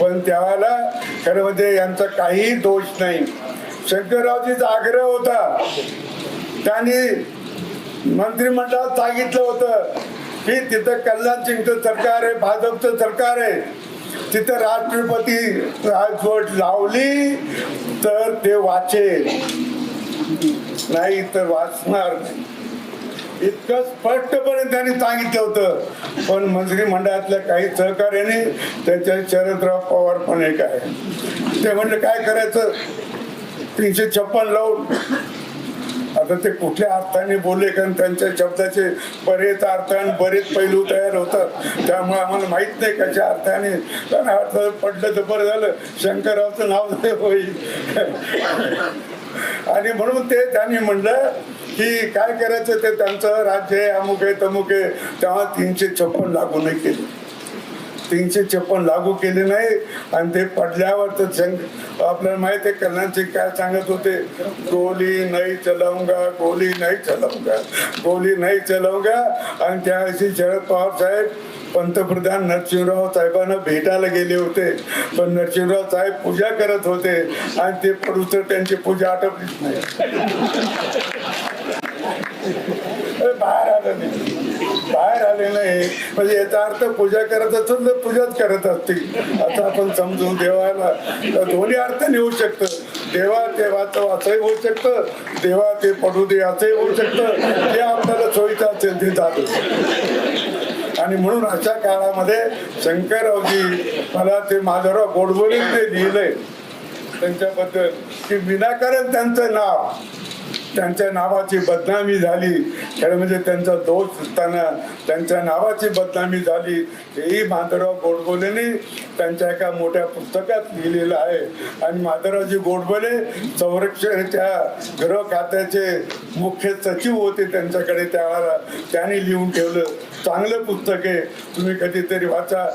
पण त्यावेळेला खरं म्हणजे यांचा काही दोष नाही. शंकररावजीचा आग्रह होता. त्यांनी मंत्रिमंडळात सांगितलं होतं की तिथं कल्याण सिंगचं सरकार आहे भाजपचं सरकार आहे. तिथं राष्ट्रपती राजवट लावली तर ते वाचेल. नाही तर वाचणार नाही. इतकं स्पष्टपणे त्यांनी सांगितलं होतं. पण मंत्रिमंडळातल्या काही सहकार्याने त्याच्या शरदराव पवार पण एक आहे. ते म्हणलं काय करायचं? तीनशे छप्पन लावून. आता ते कुठल्या अर्थाने बोलले कारण त्यांच्या शब्दाचे बरेच अर्थ आणि बरेच पैलू तयार होतात. त्यामुळे आम्हाला माहीत नाही कशा अर्थाने. कारण अर्थ पडलं तर बरं झालं. शंकररावचं नाव नाही होईल. आणि म्हणून ते त्यांनी म्हणलं की काय करायचं ते त्यांचं राज्य आहे अमुक आहे तमुक आहे. तेव्हा तीनशे छप्पन लागू नाही केलं. तीनशे छप्पन लागू केले नाही आणि ते पडल्यावर तर शंक आपल्याला माहिती आहे कल्याणचे काय सांगत होते? गोली नाही चलाऊंगा गोली नाही चलाऊंगा गोली नाही चलाऊंगा. आणि त्यावेळी शरद पवार साहेब पंतप्रधान नरसिंहराव साहेबांना भेटायला गेले होते. पण नरसिंहराव साहेब पूजा करत होते. आणि ते पडूस त्यांची पूजा आटपलीच नाही. बाहेर आलं नाही. बाहेर आले नाही. म्हणजे याचा अर्थ पूजा करत असेल तर पूजाच करत असतील. असं आपण समजून देवाला तर दोन्ही अर्थाने होऊ शकतं. देवा देवाचं असंही होऊ शकतं. देवा ते पडू दे असंही होऊ शकतं. जे आपल्याला सोयीचं असेल ते झालं आणि म्हणून अशा काळामध्ये शंकररावजी मला ते माधवराव गोडबोलेने ते लिहिलंय त्यांच्याबद्दल की विनाकारण त्यांचं नाव त्यांच्या नावाची बदनामी झाली. खरं म्हणजे त्यांचा दोष असताना त्यांच्या नावाची बदनामी झाली. हेही माधवराव गोडबोलेने त्यांच्या एका मोठ्या पुस्तकात लिहिलेलं आहे. आणि माधवरावजी गोडबोले संरक्षणाच्या गृह खात्याचे मुख्य सचिव होते त्यांच्याकडे. त्यावेळेला त्यांनी लिहून ठेवलं. चांगलं पुस्तक आहे. तुम्ही कधीतरी वाचा.